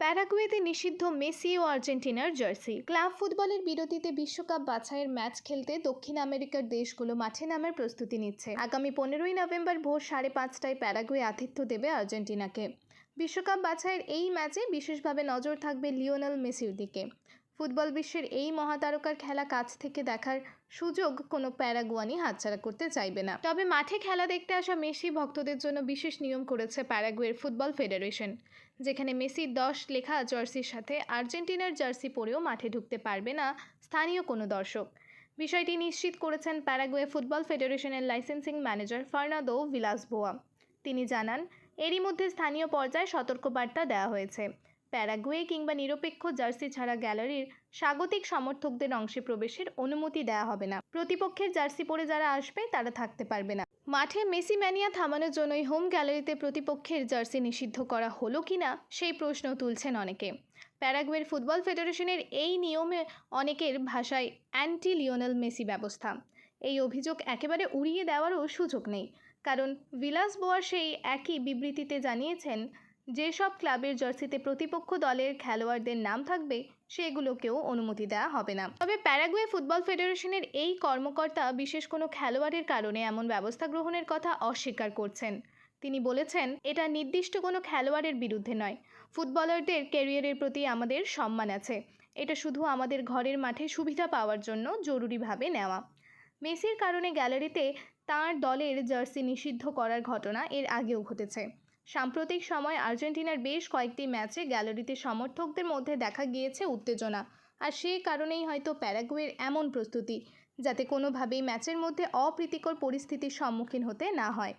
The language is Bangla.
প্যারাগুয়েতে নিষিদ্ধ মেসি ও আর্জেন্টিনার জার্সি। ক্লাব ফুটবলের বিরতিতে বিশ্বকাপ বাছাইয়ের ম্যাচ খেলতে দক্ষিণ আমেরিকার দেশগুলো মাঠে নামার প্রস্তুতি নিচ্ছে। আগামী পনেরোই নভেম্বর ভোর সাড়ে পাঁচটায় প্যারাগুয়ে আতিথ্য দেবে আর্জেন্টিনাকে। বিশ্বকাপ বাছাইয়ের এই ম্যাচে বিশেষভাবে নজর থাকবে লিওনাল মেসির দিকে। ফুটবল বিশ্বের এই মহাতারকার খেলা কাছ থেকে দেখার সুযোগ কোনো প্যারাগুয়ানি হাতছাড়া করতে চাইবে না। তবে মাঠে খেলা দেখতে আসা মেসি ভক্তদের জন্য বিশেষ নিয়ম করেছে প্যারাগুয়ের ফুটবল ফেডারেশন, যেখানে মেসি দশ লেখা জার্সির সাথে আর্জেন্টিনার জার্সি পরেও মাঠে ঢুকতে পারবে না স্থানীয় কোনো দর্শক। বিষয়টি নিশ্চিত করেছেন প্যারাগুয়ে ফুটবল ফেডারেশনের লাইসেন্সিং ম্যানেজার ফার্নাদো ভিলাসবোয়া। তিনি জানান, এরই মধ্যে স্থানীয় পর্যায়ে সতর্কবার্তা দেওয়া হয়েছে। প্যারাগুয়ে কিংবা নিরপেক্ষ জার্সি ছাড়া গ্যালারির স্বাগতিক সমর্থকদের অংশে প্রবেশের অনুমতি দেওয়া হবে না। প্রতিপক্ষের জার্সি পরে যারা আসবে, তারা থাকতে পারবে না। মাঠে মেসি ম্যানিয়া থামানোর জন্যই হোম গ্যালারিতে প্রতিপক্ষের জার্সি নিষিদ্ধ করা হলো কি না, সেই প্রশ্ন তুলছেন অনেকে। প্যারাগুয়ের ফুটবল ফেডারেশনের এই নিয়মে অনেকের ভাষায় অ্যান্টি লিওনেল মেসি ব্যবস্থা। এই অভিযোগ একেবারে উড়িয়ে দেওয়ারও সুযোগ নেই। কারণ ভিলাস বোয়া সেই একই বিবৃতিতে জানিয়েছেন যেসব ক্লাবের জার্সিতে প্রতিপক্ষ দলের খেলোয়াড়দের নাম থাকবে, সেগুলোকেও অনুমতি দেওয়া হবে না। তবে প্যারাগুয়ে ফুটবল ফেডারেশনের এই কর্মকর্তা বিশেষ কোনো খেলোয়াড়ের কারণে এমন ব্যবস্থা গ্রহণের কথা অস্বীকার করছেন। তিনি বলেছেন, এটা নির্দিষ্ট কোনো খেলোয়াড়ের বিরুদ্ধে নয়। ফুটবলারদের ক্যারিয়ারের প্রতি আমাদের সম্মান আছে। এটা শুধু আমাদের ঘরের মাঠে সুবিধা পাওয়ার জন্য জরুরিভাবে নেওয়া। মেসির কারণে গ্যালারিতে তার দলের জার্সি নিষিদ্ধ করার ঘটনা এর আগেও ঘটেছে। সাম্প্রতিক সময় আর্জেন্টিনার বেশ কয়েকটি ম্যাচে গ্যালারিতে সমর্থকদের মধ্যে দেখা গিয়েছে উত্তেজনা। আর সেই কারণেই হয়তো প্যারাগুয়ের এমন প্রস্তুতি, যাতে কোনোভাবেই ম্যাচের মধ্যে অপ্রীতিকর পরিস্থিতির সম্মুখীন হতে না হয়।